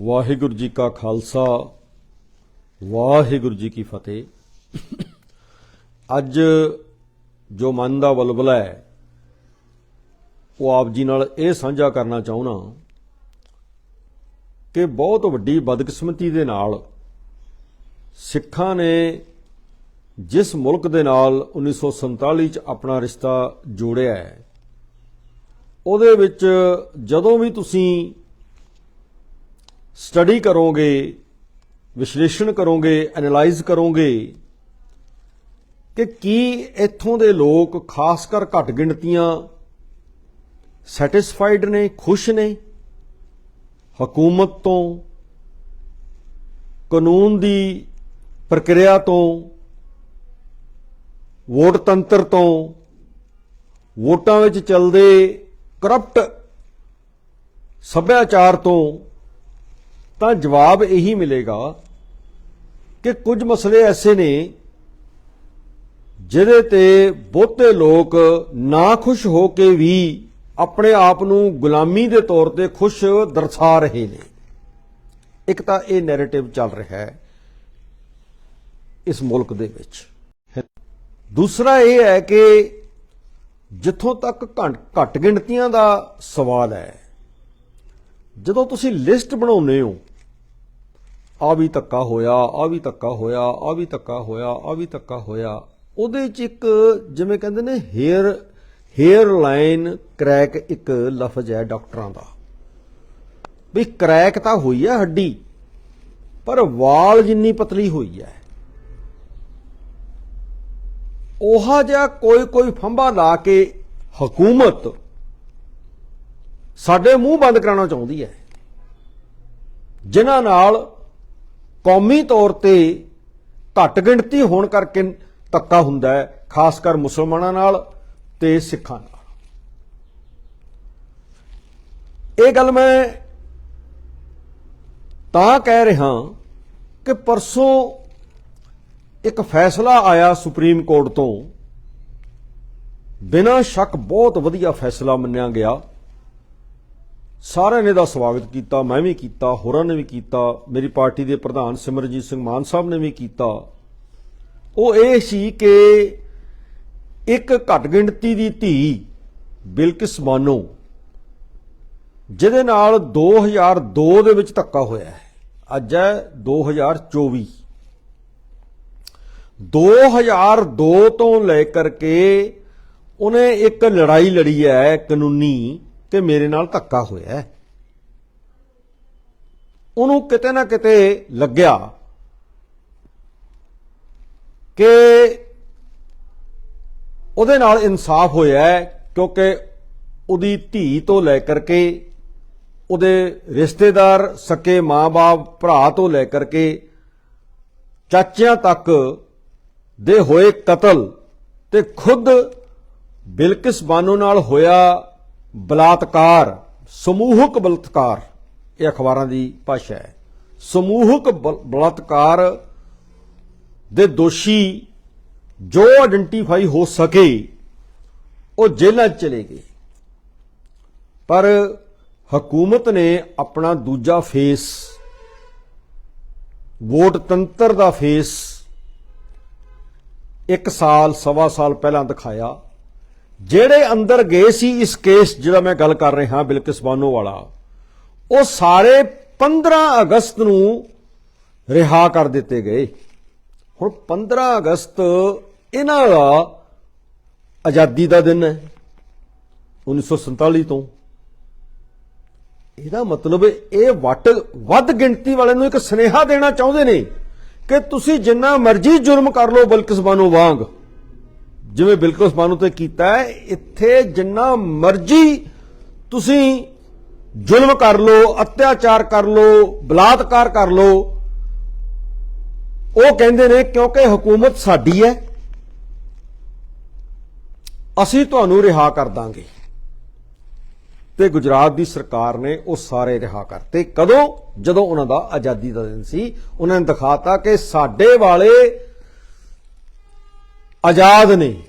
ਵਾਹਿਗੁਰੂ ਜੀ ਕਾ ਖਾਲਸਾ, ਵਾਹਿਗੁਰੂ ਜੀ ਕੀ ਫਤਿਹ। ਅੱਜ ਜੋ ਮਨ ਦਾ ਬਲਬਲਾ ਹੈ, ਉਹ ਆਪ ਜੀ ਨਾਲ ਇਹ ਸਾਂਝਾ ਕਰਨਾ ਚਾਹੁੰਨਾ ਕਿ ਬਹੁਤ ਵੱਡੀ ਬਦਕਿਸਮਤੀ ਦੇ ਨਾਲ ਸਿੱਖਾਂ ਨੇ ਜਿਸ ਮੁਲਕ ਦੇ ਨਾਲ 1947 ਚ ਆਪਣਾ ਰਿਸ਼ਤਾ ਜੋੜਿਆ ਹੈ, ਉਹਦੇ ਵਿੱਚ ਜਦੋਂ ਵੀ ਤੁਸੀਂ ਸਟੱਡੀ ਕਰੋਗੇ, ਵਿਸ਼ਲੇਸ਼ਣ ਕਰੋਗੇ, ਐਨਾਲਾਈਜ਼ ਕਰੋਗੇ ਕਿ ਕੀ ਇੱਥੋਂ ਦੇ ਲੋਕ ਖਾਸ ਕਰ ਘੱਟ ਗਿਣਤੀਆਂ ਸੈਟੀਸਫਾਈਡ ਨੇ, ਖੁਸ਼ ਨੇ? ਹਕੂਮਤ ਤੋਂ, ਕਾਨੂੰਨ ਦੀ ਪ੍ਰਕਿਰਿਆ ਤੋਂ ਵੋਟ ਤੰਤਰ ਤੋਂ, ਵੋਟਾਂ ਵਿੱਚ ਚੱਲਦੇ ਕਰਪਟ ਸੱਭਿਆਚਾਰ ਤੋਂ ਤਾਂ ਜਵਾਬ ਇਹੀ ਮਿਲੇਗਾ ਕਿ ਕੁਝ ਮਸਲੇ ਐਸੇ ਨੇ ਜਿਹਦੇ ਤੇ ਬਹੁਤੇ ਲੋਕ ਨਾ ਖੁਸ਼ ਹੋ ਕੇ ਵੀ ਆਪਣੇ ਆਪ ਨੂੰ ਗੁਲਾਮੀ ਦੇ ਤੌਰ ਤੇ ਖੁਸ਼ ਦਰਸਾ ਰਹੇ ਨੇ। ਇੱਕ ਤਾਂ ਇਹ ਨੈਰੇਟਿਵ ਚੱਲ ਰਿਹਾ ਹੈ ਇਸ ਮੁਲਕ ਦੇ ਵਿੱਚ। ਦੂਸਰਾ ਇਹ ਹੈ ਕਿ ਜਿੱਥੋਂ ਤੱਕ ਘਣ- ਘੱਟ ਗਿਣਤੀਆਂ ਦਾ ਸਵਾਲ ਹੈ, ਜਦੋਂ ਤੁਸੀਂ ਲਿਸਟ ਬਣਾਉਂਦੇ ਹੋ ਆ ਵੀ ਧੱਕਾ ਹੋਇਆ ਆ ਵੀ ਧੱਕਾ ਹੋਇਆ ਆ ਵੀ ਧੱਕਾ ਹੋਇਆ ਆ ਵੀ ਧੱਕਾ ਹੋਇਆ। ਉਹਦੇ ਚ ਇੱਕ ਜਿਵੇਂ ਕਹਿੰਦੇ ਨੇ ਹੇਅਰ ਹੇਅਰ ਲਾਈਨ ਕ੍ਰੈਕ ਇੱਕ ਲਫ਼ਜ਼ ਹੈ ਡਾਕਟਰਾਂ ਦਾ। ਵੀ ਕ੍ਰੈਕ ਤਾਂ ਹੋਈ ਹੈ ਹੱਡੀ, ਪਰ ਵਾਲ ਜਿੰਨੀ ਪਤਲੀ ਹੋਈ ਹੈ। ਉਹਾ ਜਿਹਾ ਕੋਈ ਕੋਈ ਫੰਬਾ ਲਾ ਕੇ ਹਕੂਮਤ ਸਾਡੇ ਮੂੰਹ ਬੰਦ ਕਰਾਉਣਾ ਚਾਹੁੰਦੀ ਹੈ। ਜਿਨ੍ਹਾਂ ਨਾਲ ਕੌਮੀ ਤੌਰ ਤੇ ਘੱਟ ਗਿਣਤੀ ਹੋਣ ਕਰਕੇ ਧੱਕਾ ਹੁੰਦਾ ਹੈ, ਖਾਸ ਕਰ ਮੁਸਲਮਾਨਾਂ ਨਾਲ ਤੇ ਸਿੱਖਾਂ ਨਾਲ। ਇਹ ਗੱਲ ਮੈਂ ਤਾਂ ਕਹਿ ਰਿਹਾ ਕਿ ਪਰਸੋਂ ਇੱਕ ਫੈਸਲਾ ਆਇਆ ਸੁਪਰੀਮ ਕੋਰਟ ਤੋਂ। ਬਿਨਾਂ ਸ਼ੱਕ ਬਹੁਤ ਵਧੀਆ ਫੈਸਲਾ ਮੰਨਿਆ ਗਿਆ। ਸਾਰਿਆਂ ਨੇ ਦਾ ਸਵਾਗਤ ਕੀਤਾ, ਮੈਂ ਵੀ ਕੀਤਾ, ਹੋਰਾਂ ਨੇ ਵੀ ਕੀਤਾ, ਮੇਰੀ ਪਾਰਟੀ ਦੇ ਪ੍ਰਧਾਨ ਸਿਮਰਜੀਤ ਸਿੰਘ ਮਾਨ ਸਾਹਿਬ ਨੇ ਵੀ ਕੀਤਾ। ਉਹ ਇਹ ਸੀ ਕਿ ਇੱਕ ਘੱਟ ਗਿਣਤੀ ਦੀ ਧੀ ਬਿਲਕਿਸ ਮਾਨੋ, ਜਿਹਦੇ ਨਾਲ 2002 ਦੇ ਵਿੱਚ ਧੱਕਾ ਹੋਇਆ ਹੈ। ਅੱਜ ਹੈ 2024 2002 ਤੋਂ ਲੈ ਕਰਕੇ ਉਹਨੇ ਇੱਕ ਲੜਾਈ ਲੜੀ ਹੈ ਕਾਨੂੰਨੀ ਕਿ ਮੇਰੇ ਨਾਲ ਧੱਕਾ ਹੋਇਆ ਉਹਨੂੰ ਕਿਤੇ ਨਾ ਕਿਤੇ ਲੱਗਿਆ ਕਿ ਉਹਦੇ ਨਾਲ ਇਨਸਾਫ ਹੋਇਆ ਕਿਉਂਕਿ ਉਹਦੀ ਧੀ ਤੋਂ ਲੈ ਕਰਕੇ ਉਹਦੇ ਰਿਸ਼ਤੇਦਾਰ, ਸਕੇ ਮਾਂ-ਬਾਪ, ਭਰਾ ਤੋਂ ਲੈ ਕਰਕੇ ਚਾਚਿਆਂ ਤੱਕ ਦੇ ਹੋਏ ਕਤਲ ਤੇ ਖੁਦ ਬਿਲਕਿਸ ਬਾਨੋ ਨਾਲ ਹੋਇਆ ਬਲਾਤਕਾਰ, ਸਮੂਹਕ ਬਲਾਤਕਾਰ, ਇਹ ਅਖਬਾਰਾਂ ਦੀ ਭਾਸ਼ਾ ਹੈ। ਸਮੂਹਕ ਬਲਾਤਕਾਰ ਦੇ ਦੋਸ਼ੀ ਜੋ ਆਇਡੈਂਟੀਫਾਈ ਹੋ ਸਕੇ, ਉਹ ਜੇਲ੍ਹਾਂ 'ਚ ਚਲੇ ਗਏ। ਪਰ ਹਕੂਮਤ ਨੇ ਆਪਣਾ ਦੂਜਾ ਫੇਸ, ਵੋਟ ਤੰਤਰ ਦਾ ਫੇਸ ਇੱਕ ਸਾਲ, ਸਵਾ ਸਾਲ ਪਹਿਲਾਂ ਦਿਖਾਇਆ। ਜਿਹੜੇ ਅੰਦਰ ਗਏ ਸੀ ਇਸ ਕੇਸ ਜਿਹੜਾ ਮੈਂ ਗੱਲ ਕਰ ਰਿਹਾ ਬਿਲਕਿਸ ਬਾਨੋ ਵਾਲਾ, ਉਹ ਸਾਰੇ 15 ਅਗਸਤ ਨੂੰ ਰਿਹਾ ਕਰ ਦਿੱਤੇ ਗਏ। ਹੁਣ 15 ਅਗਸਤ ਇਹਨਾਂ ਦਾ ਆਜ਼ਾਦੀ ਦਾ ਦਿਨ ਹੈ 1947 ਤੋਂ। ਇਹਦਾ ਮਤਲਬ ਇਹ ਵੱਟ ਵੱਧ ਗਿਣਤੀ ਵਾਲੇ ਨੂੰ ਇੱਕ ਸਨੇਹਾ ਦੇਣਾ ਚਾਹੁੰਦੇ ਨੇ ਕਿ ਤੁਸੀਂ ਜਿੰਨਾ ਮਰਜ਼ੀ ਜੁਰਮ ਕਰ ਲਓ ਬਲਕਿਸ ਬਾਨੋ ਵਾਂਗ। ਜਿਵੇਂ ਬਿਲਕੁਲ ਬਾਨੋ ਤੇ ਕੀਤਾ ਹੈ, ਇੱਥੇ ਜਿੰਨਾ ਮਰਜ਼ੀ ਤੁਸੀਂ ਜ਼ੁਲਮ ਕਰ ਲਓ, ਅਤਿਆਚਾਰ ਕਰ ਲਓ, ਬਲਾਤਕਾਰ ਕਰ ਲਓ, ਉਹ ਕਹਿੰਦੇ ਨੇ ਕਿਉਂਕਿ ਹਕੂਮਤ ਸਾਡੀ ਹੈ, ਅਸੀਂ ਤੁਹਾਨੂੰ ਰਿਹਾ ਕਰ ਦਾਂਗੇ। ਤੇ ਗੁਜਰਾਤ ਦੀ ਸਰਕਾਰ ਨੇ ਉਹ ਸਾਰੇ ਰਿਹਾ ਕਰਤੇ। ਕਦੋਂ? ਜਦੋਂ ਉਹਨਾਂ ਦਾ ਆਜ਼ਾਦੀ ਦਾ ਦਿਨ ਸੀ, ਉਹਨਾਂ ਨੇ ਦਿਖਾਤਾ ਕਿ ਸਾਡੇ ਵਾਲੇ ਆਜ਼ਾਦ ਨੇ।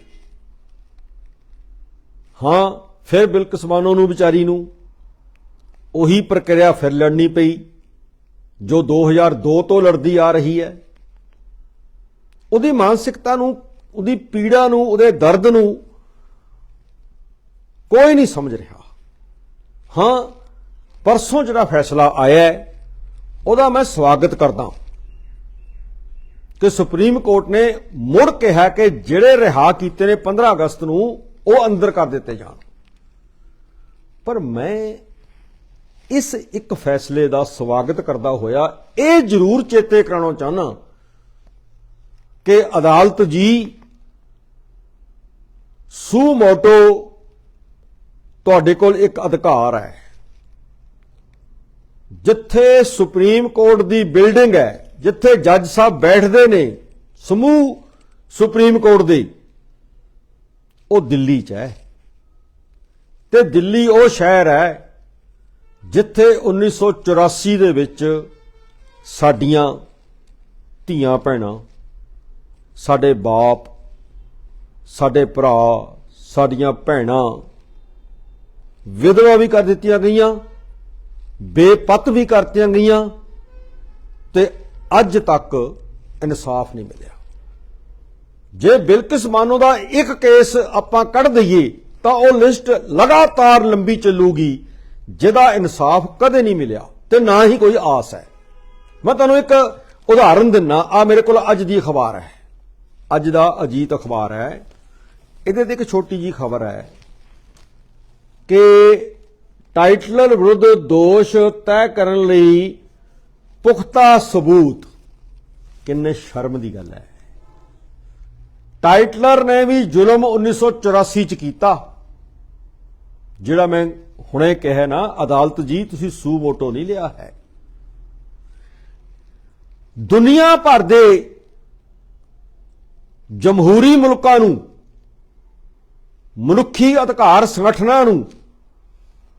ਹਾਂ, ਫਿਰ ਬਿਲਕਸਮਾਨੋ ਨੂੰ ਵਿਚਾਰੀ ਨੂੰ ਉਹੀ ਪ੍ਰਕਿਰਿਆ ਫਿਰ ਲੜਨੀ ਪਈ, ਜੋ 2002 ਤੋਂ ਲੜਦੀ ਆ ਰਹੀ ਹੈ। ਉਹਦੀ ਮਾਨਸਿਕਤਾ ਨੂੰ, ਉਹਦੀ ਪੀੜਾ ਨੂੰ, ਉਹਦੇ ਦਰਦ ਨੂੰ ਕੋਈ ਨਹੀਂ ਸਮਝ ਰਿਹਾ। ਹਾਂ, ਪਰਸੋਂ ਜਿਹੜਾ ਫੈਸਲਾ ਆਇਆ ਉਹਦਾ ਮੈਂ ਸਵਾਗਤ ਕਰਦਾ ਕਿ ਸੁਪਰੀਮ ਕੋਰਟ ਨੇ ਮੁੜ ਕਿਹਾ ਕਿ ਜਿਹੜੇ ਰਿਹਾ ਕੀਤੇ ਨੇ 15 ਅਗਸਤ ਨੂੰ, ਉਹ ਅੰਦਰ ਕਰ ਦਿੱਤੇ ਜਾਣ। ਪਰ ਮੈਂ ਇਸ ਇੱਕ ਫੈਸਲੇ ਦਾ ਸਵਾਗਤ ਕਰਦਾ ਹੋਇਆ ਇਹ ਜ਼ਰੂਰ ਚੇਤੇ ਕਰਾਉਣਾ ਚਾਹਨਾ ਕਿ ਅਦਾਲਤ ਜੀ ਸੂ ਮੋਟੋ ਤੁਹਾਡੇ ਕੋਲ ਇੱਕ ਅਧਿਕਾਰ ਹੈ। ਜਿੱਥੇ ਸੁਪਰੀਮ ਕੋਰਟ ਦੀ ਬਿਲਡਿੰਗ ਹੈ ਜਿੱਥੇ ਜੱਜ ਸਾਹਿਬ ਬੈਠਦੇ ਨੇ ਸਮੂਹ ਸੁਪਰੀਮ ਕੋਰਟ ਦੇ, ਉਹ ਦਿੱਲੀ 'ਚ ਹੈ। ਤੇ ਦਿੱਲੀ ਉਹ ਸ਼ਹਿਰ ਹੈ ਜਿੱਥੇ 1984 ਦੇ ਵਿੱਚ ਸਾਡੀਆਂ ਧੀਆਂ ਭੈਣਾਂ, ਸਾਡੇ ਬਾਪ, ਸਾਡੇ ਭਰਾ, ਸਾਡੀਆਂ ਭੈਣਾਂ ਵਿਧਵਾ ਵੀ ਕਰ ਦਿੱਤੀਆਂ ਗਈਆਂ, ਬੇਪਤ ਵੀ ਕਰਤੀਆਂ ਗਈਆਂ ਤੇ ਅੱਜ ਤੱਕ ਇਨਸਾਫ ਨਹੀਂ ਮਿਲਿਆ। ਜੇ ਬਿਲਕਿਸ ਮਾਨੋ ਦਾ ਇੱਕ ਕੇਸ ਆਪਾਂ ਕੱਢ ਦਈਏ, ਤਾਂ ਉਹ ਲਿਸਟ ਲਗਾਤਾਰ ਲੰਬੀ ਚੱਲੂਗੀ, ਜਿਹਦਾ ਇਨਸਾਫ ਕਦੇ ਨਹੀਂ ਮਿਲਿਆ ਤੇ ਨਾ ਹੀ ਕੋਈ ਆਸ ਹੈ। ਮੈਂ ਤੁਹਾਨੂੰ ਇੱਕ ਉਦਾਹਰਨ ਦਿੰਨਾ ਆ ਮੇਰੇ ਕੋਲ ਅੱਜ ਦੀ ਅਖਬਾਰ ਹੈ। ਅੱਜ ਦਾ ਅਜੀਤ ਅਖਬਾਰ ਹੈ। ਇਹਦੇ ਤੇ ਇੱਕ ਛੋਟੀ ਜੀ ਖਬਰ ਹੈ ਕਿ ਟਾਈਟਲਰ ਵਿਰੁੱਧ ਦੋਸ਼ ਤੈਅ ਕਰਨ ਲਈ ਪੁਖਤਾ ਸਬੂਤ, ਕਿੰਨੇ ਸ਼ਰਮ ਦੀ ਗੱਲ ਹੈ। ਟਾਈਟਲਰ ਨੇ ਵੀ ਜ਼ੁਲਮ 1984 ਚ ਕੀਤਾ। ਜਿਹੜਾ ਮੈਂ ਹੁਣੇ ਕਿਹਾ ਨਾ, ਅਦਾਲਤ ਜੀ, ਤੁਸੀਂ ਸੂ ਮੋਟੋ ਨਹੀਂ ਲਿਆ ਹੈ। ਦੁਨੀਆ ਭਰ ਦੇ ਜਮਹੂਰੀ ਮੁਲਕਾਂ ਨੂੰ, ਮਨੁੱਖੀ ਅਧਿਕਾਰ ਸੰਗਠਨਾਂ ਨੂੰ,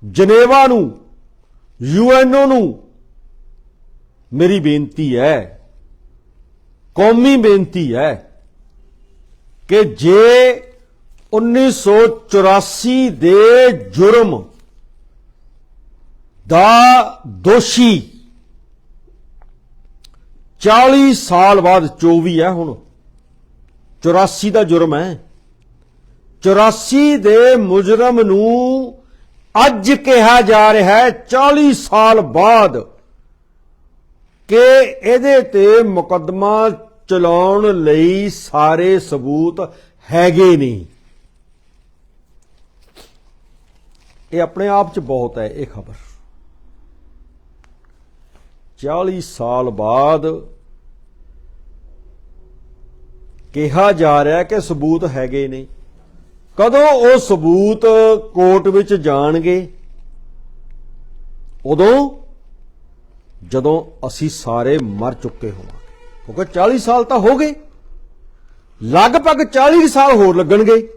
ਜਨੇਵਾ ਨੂੰ, ਯੂਐਨਓ ਨੂੰ ਮੇਰੀ ਬੇਨਤੀ ਹੈ, ਕੌਮੀ ਬੇਨਤੀ ਹੈ ਕਿ ਜੇ 1984 ਦੇ ਜੁਰਮ ਦਾ ਦੋਸ਼ੀ 40 ਸਾਲ ਬਾਅਦ 24 ਹੈ ਹੁਣ 84 ਦਾ ਜੁਰਮ ਹੈ। 84 ਦੇ ਮੁਜਰਮ ਨੂੰ ਅੱਜ ਕਿਹਾ ਜਾ ਰਿਹਾ ਹੈ 40 ਸਾਲ ਬਾਅਦ ਕਿ ਇਹਦੇ ਤੇ ਮੁਕੱਦਮਾ ਚਲਾਉਣ ਲਈ ਸਾਰੇ ਸਬੂਤ ਹੈਗੇ ਨਹੀਂ ਇਹ ਆਪਣੇ ਆਪ ਚ ਬਹੁਤ ਹੈ, ਇਹ ਖਬਰ। 40 ਸਾਲ ਬਾਅਦ ਕਿਹਾ ਜਾ ਰਿਹਾ ਕਿ ਸਬੂਤ ਹੈਗੇ ਨੇ। ਕਦੋਂ ਉਹ ਸਬੂਤ ਕੋਰਟ ਵਿੱਚ ਜਾਣਗੇ? ਉਦੋਂ ਜਦੋਂ ਅਸੀਂ ਸਾਰੇ ਮਰ ਚੁੱਕੇ ਹੋਵਾਂਗੇ। ਕਿਉਂਕਿ 40 ਸਾਲ ਤਾਂ ਹੋ ਗਏ। ਲਗਭਗ 40 ਸਾਲ ਹੋਰ ਲੱਗਣਗੇ।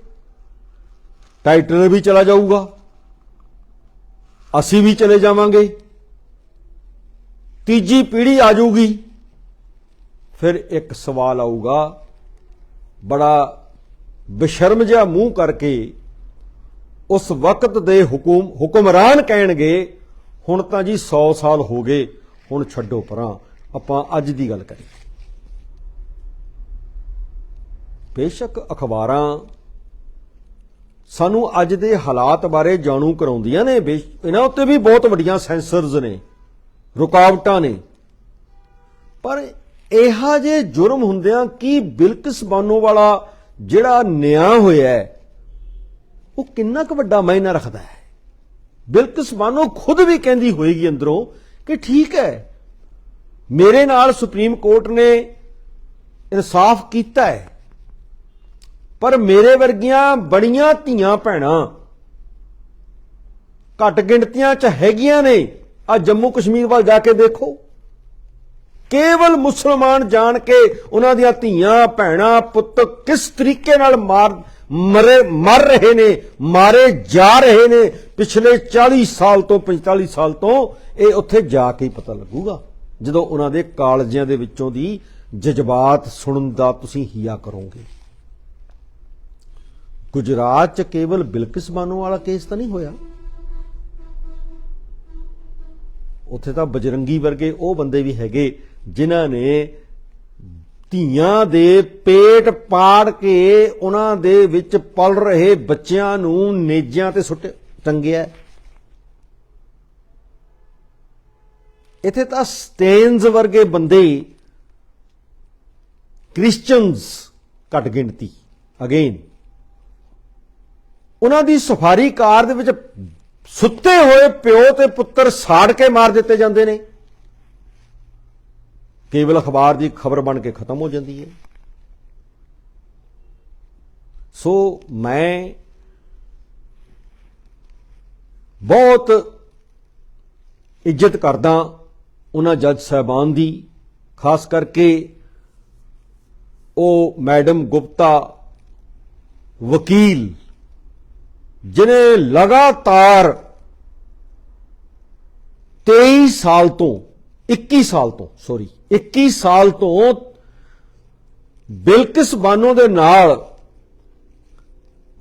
ਟਾਈਟਲ ਵੀ ਚਲਾ ਜਾਊਗਾ। ਅਸੀਂ ਵੀ ਚਲੇ ਜਾਵਾਂਗੇ। ਤੀਜੀ ਪੀੜ੍ਹੀ ਆ ਜਾਊਗੀ। ਫਿਰ ਇੱਕ ਸਵਾਲ ਆਊਗਾ। ਬੜਾ ਬੇਸ਼ਰਮ ਜਿਹਾ ਮੂੰਹ ਕਰਕੇ ਉਸ ਵਕਤ ਦੇ ਹੁਕਮ ਹੁਕਮਰਾਨ ਕਹਿਣਗੇ, ਹੁਣ ਤਾਂ ਜੀ 100 ਸਾਲ ਹੋ ਗਏ। ਹੁਣ ਛੱਡੋ ਪਰਾਂ, ਆਪਾਂ ਅੱਜ ਦੀ ਗੱਲ ਕਰੀਏ। ਬੇਸ਼ੱਕ ਅਖਬਾਰਾਂ ਸਾਨੂੰ ਅੱਜ ਦੇ ਹਾਲਾਤ ਬਾਰੇ ਜਾਣੂ ਕਰਾਉਂਦੀਆਂ ਨੇ ਬੇਸ਼- ਇਹਨਾਂ ਉੱਤੇ ਵੀ ਬਹੁਤ ਵੱਡੀਆਂ ਸੈਂਸਰਸ ਨੇ, ਰੁਕਾਵਟਾਂ ਨੇ। ਪਰ ਇਹਾ ਜੇ ਜੁਰਮ ਹੁੰਦਿਆਂ ਕੀ ਬਿਲਕਿਸ ਬਾਨੋ ਵਾਲਾ ਜਿਹੜਾ ਨਿਆਂ ਹੋਇਆ ਉਹ ਕਿੰਨਾ ਕੁ ਵੱਡਾ ਮਾਇਨਾ ਰੱਖਦਾ ਹੈ? ਬਿਲਕਿਸ ਬਾਨੋ ਖੁਦ ਵੀ ਕਹਿੰਦੀ ਹੋਏਗੀ ਅੰਦਰੋਂ ਕਿ ਠੀਕ ਹੈ। ਮੇਰੇ ਨਾਲ ਸੁਪਰੀਮ ਕੋਰਟ ਨੇ ਇਨਸਾਫ ਕੀਤਾ ਹੈ। ਪਰ ਮੇਰੇ ਵਰਗੀਆਂ ਬੜੀਆਂ ਧੀਆਂ ਭੈਣਾਂ ਘੱਟ ਗਿਣਤੀਆਂ ਚ ਹੈਗੀਆਂ ਨੇ। ਆ ਜੰਮੂ ਕਸ਼ਮੀਰ ਵੱਲ ਜਾ ਕੇ ਦੇਖੋ। ਕੇਵਲ ਮੁਸਲਮਾਨ ਜਾਣ ਕੇ ਉਹਨਾਂ ਦੀਆਂ ਧੀਆਂ, ਭੈਣਾਂ, ਪੁੱਤ ਕਿਸ ਤਰੀਕੇ ਨਾਲ ਮਾਰ ਮਰੇ, ਮਰ ਰਹੇ ਨੇ, ਮਾਰੇ ਜਾ ਰਹੇ ਨੇ। ਪਿਛਲੇ 40 ਸਾਲ ਤੋਂ 45 ਸਾਲ ਤੋਂ ਇਹ ਉੱਥੇ ਜਾ ਕੇ ਹੀ ਪਤਾ ਲੱਗੂਗਾ। ਜਦੋਂ ਉਹਨਾਂ ਦੇ ਕਾਲਜਿਆਂ ਦੇ ਵਿੱਚੋਂ ਦੀ ਜਜ਼ਬਾਤ ਸੁਣਨ ਦਾ ਤੁਸੀਂ ਹੀਆ ਕਰੋਗੇ। ਗੁਜਰਾਤ ਚ ਕੇਵਲ ਬਿਲਕਿਸ ਬਾਨੋ ਵਾਲਾ ਕੇਸ ਤਾਂ ਨਹੀਂ ਹੋਇਆ। ਉੱਥੇ ਤਾਂ ਬਜਰੰਗੀ ਵਰਗੇ ਉਹ ਬੰਦੇ ਵੀ ਹੈਗੇ, ਜਿਨ੍ਹਾਂ ਨੇ ਧੀਆਂ ਦੇ ਪੇਟ ਪਾੜ ਕੇ ਉਹਨਾਂ ਦੇ ਵਿੱਚ ਪਲ ਰਹੇ ਬੱਚਿਆਂ ਨੂੰ ਨੇਜਿਆਂ ਤੇ ਸੁੱਟ ਟੰਗਿਆ ਇੱਥੇ ਤਾਂ ਸਟੇਨਸ ਵਰਗੇ ਬੰਦੇ ਕ੍ਰਿਸਚੀਅਨਸ ਘੱਟ ਗਿਣਤੀ, ਅਗੇਨ। ਉਹਨਾਂ ਦੀ ਸਫਾਰੀ ਕਾਰ ਦੇ ਵਿੱਚ ਸੁੱਤੇ ਹੋਏ ਪਿਓ ਤੇ ਪੁੱਤਰ ਸਾੜ ਕੇ ਮਾਰ ਦਿੱਤੇ ਜਾਂਦੇ ਨੇ। ਕੇਵਲ ਅਖਬਾਰ ਦੀ ਖਬਰ ਬਣ ਕੇ ਖਤਮ ਹੋ ਜਾਂਦੀ ਹੈ। ਸੋ ਮੈਂ ਬਹੁਤ ਇੱਜ਼ਤ ਕਰਦਾ ਉਹਨਾਂ ਜੱਜ ਸਾਹਿਬਾਨ ਦੀ, ਖਾਸ ਕਰਕੇ ਉਹ ਮੈਡਮ ਗੁਪਤਾ ਵਕੀਲ ਜਿਨੇ ਲਗਾਤਾਰ 23 ਸਾਲ ਤੋਂ 21 ਸਾਲ ਤੋਂ ਸੌਰੀ 21 ਸਾਲ ਤੋਂ ਬਿਲਕਿਸ ਬਾਨੋ ਦੇ ਨਾਲ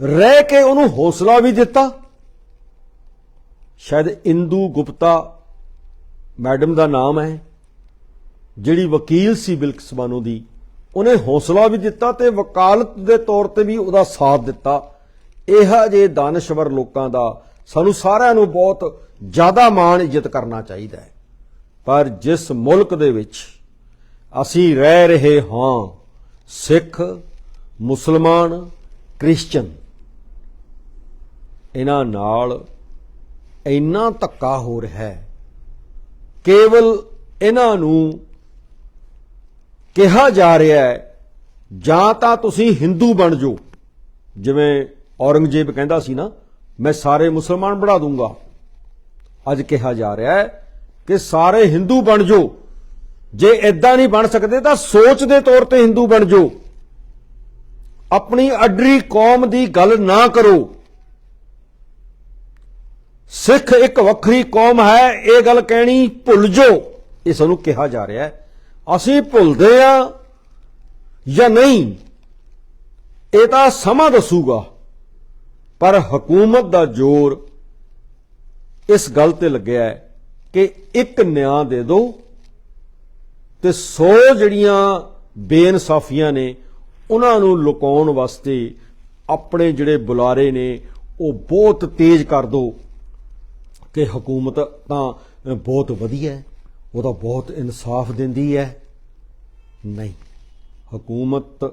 ਰਹਿ ਕੇ ਉਹਨੂੰ ਹੌਸਲਾ ਵੀ ਦਿੱਤਾ। ਸ਼ਾਇਦ ਇੰਦੂ ਗੁਪਤਾ ਮੈਡਮ ਦਾ ਨਾਮ ਹੈ, ਜਿਹੜੀ ਵਕੀਲ ਸੀ ਬਿਲਕਿਸ ਬਾਨੋ ਦੀ, ਉਹਨੇ ਹੌਸਲਾ ਵੀ ਦਿੱਤਾ ਤੇ ਵਕਾਲਤ ਦੇ ਤੌਰ ਤੇ ਵੀ ਉਹਦਾ ਸਾਥ ਦਿੱਤਾ। ਇਹੋ ਜਿਹੇ ਦਾਨਸ਼ਵਰ ਲੋਕਾਂ ਦਾ, ਸਾਨੂੰ ਸਾਰਿਆਂ ਨੂੰ ਬਹੁਤ ਜ਼ਿਆਦਾ ਮਾਣ ਇੱਜ਼ਤ ਕਰਨਾ ਚਾਹੀਦਾ ਹੈ। ਪਰ ਜਿਸ ਮੁਲਕ ਦੇ ਵਿੱਚ ਅਸੀਂ ਰਹਿ ਰਹੇ ਹਾਂ, ਸਿੱਖ, ਮੁਸਲਮਾਨ ਕ੍ਰਿਸਚੀਅਨ ਇਹਨਾਂ ਨਾਲ ਇੰਨਾ ਧੱਕਾ ਹੋ ਰਿਹਾ ਹੈ। ਕੇਵਲ ਇਹਨਾਂ ਨੂੰ ਕਿਹਾ ਜਾ ਰਿਹਾ ਹੈ, ਜਾਂ ਤਾਂ ਤੁਸੀਂ ਹਿੰਦੂ ਬਣ ਜਾਓ। ਜਿਵੇਂ ਔਰੰਗਜ਼ੇਬ ਕਹਿੰਦਾ ਸੀ ਨਾ, ਮੈਂ ਸਾਰੇ ਮੁਸਲਮਾਨ ਬਣਾ ਦੂੰਗਾ। ਅੱਜ ਕਿਹਾ ਜਾ ਰਿਹਾ ਹੈ ਕਿ ਸਾਰੇ ਹਿੰਦੂ ਬਣ ਜਾਓ ਜੇ ਇਦਾਂ ਨਹੀਂ ਬਣ ਸਕਦੇ ਤਾਂ ਸੋਚ ਦੇ ਤੌਰ ਤੇ ਹਿੰਦੂ ਬਣ ਜਾਓ ਆਪਣੀ ਅਡਰੀ ਕੌਮ ਦੀ ਗੱਲ ਨਾ ਕਰੋ। ਸਿੱਖ ਇੱਕ ਵੱਖਰੀ ਕੌਮ ਹੈ, ਇਹ ਗੱਲ ਕਹਿਣੀ ਭੁੱਲ ਜਾਓ ਇਹ ਸਾਨੂੰ ਕਿਹਾ ਜਾ ਰਿਹਾ ਹੈ। ਅਸੀਂ ਭੁੱਲਦੇ ਆ ਜਾਂ ਨਹੀਂ, ਇਹ ਤਾਂ ਸਮਾਂ ਦੱਸੂਗਾ। ਪਰ ਹਕੂਮਤ ਦਾ ਜ਼ੋਰ ਇਸ ਗੱਲ ਤੇ ਲੱਗਿਆ ਹੈ ਕਿ ਇੱਕ ਨਿਆਂ ਦੇ ਦਿਓ ਤੇ 100 ਜਿਹੜੀਆਂ ਬੇਇਨਸਾਫੀਆਂ ਨੇ, ਉਹਨਾਂ ਨੂੰ ਲੁਕਾਉਣ ਵਾਸਤੇ ਆਪਣੇ ਜਿਹੜੇ ਬੁਲਾਰੇ ਨੇ, ਉਹ ਬਹੁਤ ਤੇਜ਼ ਕਰ ਦਿਓ ਕਿ ਹਕੂਮਤ ਤਾਂ ਬਹੁਤ ਵਧੀਆ ਹੈ ਉਹ ਤਾਂ ਬਹੁਤ ਇਨਸਾਫ ਦਿੰਦੀ ਹੈ। ਨਹੀਂ, ਹਕੂਮਤ,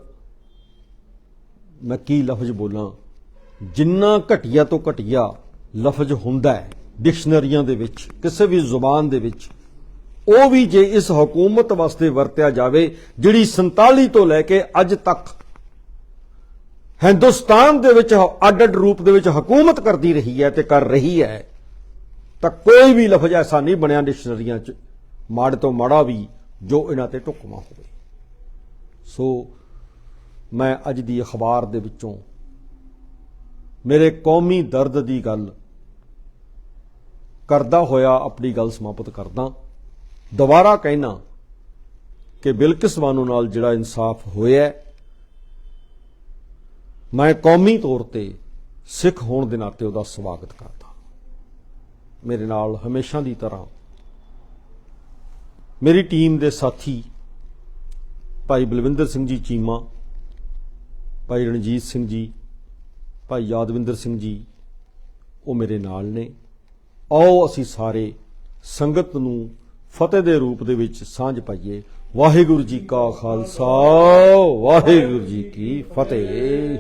ਮੈਂ ਕੀ ਲਫ਼ਜ਼ ਬੋਲਾਂ, ਜਿੰਨਾ ਘਟੀਆ ਤੋਂ ਘਟੀਆ ਲਫ਼ਜ਼ ਹੁੰਦਾ ਹੈ ਡਿਕਸ਼ਨਰੀਆਂ ਦੇ ਵਿੱਚ, ਕਿਸੇ ਵੀ ਜ਼ੁਬਾਨ ਦੇ ਵਿੱਚ, ਉਹ ਵੀ ਜੇ ਇਸ ਹਕੂਮਤ ਵਾਸਤੇ ਵਰਤਿਆ ਜਾਵੇ, ਜਿਹੜੀ 47 ਤੋਂ ਲੈ ਕੇ ਅੱਜ ਤੱਕ ਹਿੰਦੁਸਤਾਨ ਦੇ ਵਿੱਚ ਅੱਡ-ਅੱਡ ਰੂਪ ਦੇ ਵਿੱਚ ਹਕੂਮਤ ਕਰਦੀ ਰਹੀ ਹੈ ਤੇ ਕਰ ਰਹੀ ਹੈ, ਤਾਂ ਕੋਈ ਵੀ ਲਫ਼ਜ਼ ਐਸਾ ਨਹੀਂ ਬਣਿਆ ਡਿਕਸ਼ਨਰੀਆਂ 'ਚ, ਮਾੜੇ ਤੋਂ ਮਾੜਾ ਵੀ ਜੋ ਇਹਨਾਂ ਤੇ ਢੁਕਵਾਂ ਹੋਵੇ। ਸੋ ਮੈਂ ਅੱਜ ਦੀ ਅਖਬਾਰ ਦੇ ਵਿੱਚੋਂ ਮੇਰੇ ਕੌਮੀ ਦਰਦ ਦੀ ਗੱਲ ਕਰਦਾ ਹੋਇਆ ਆਪਣੀ ਗੱਲ ਸਮਾਪਤ ਕਰਦਾ। ਦੁਬਾਰਾ ਕਹਿਣਾ ਕਿ ਬਿਲਕਿਸ ਬਾਨੋ ਨਾਲ ਜਿਹੜਾ ਇਨਸਾਫ ਹੋਇਆ ਮੈਂ ਕੌਮੀ ਤੌਰ ਤੇ ਸਿੱਖ ਹੋਣ ਦੇ ਨਾਤੇ ਉਹਦਾ ਸਵਾਗਤ ਕਰਦਾ। ਮੇਰੇ ਨਾਲ ਹਮੇਸ਼ਾ ਦੀ ਤਰ੍ਹਾਂ ਮੇਰੀ ਟੀਮ ਦੇ ਸਾਥੀ ਭਾਈ ਬਲਵਿੰਦਰ ਸਿੰਘ ਜੀ ਚੀਮਾ, ਭਾਈ ਰਣਜੀਤ ਸਿੰਘ ਜੀ, ਭਾਈ ਯਾਦਵਿੰਦਰ ਸਿੰਘ ਜੀ, ਉਹ ਮੇਰੇ ਨਾਲ ਨੇ। ਆਓ ਅਸੀਂ ਸਾਰੇ ਸੰਗਤ ਨੂੰ ਫਤਿਹ ਦੇ ਰੂਪ ਦੇ ਵਿੱਚ ਸਾਂਝ ਪਾਈਏ। ਵਾਹਿਗੁਰੂ ਜੀ ਕਾ ਖਾਲਸਾ, ਵਾਹਿਗੁਰੂ ਜੀ ਕੀ ਫਤਿਹ।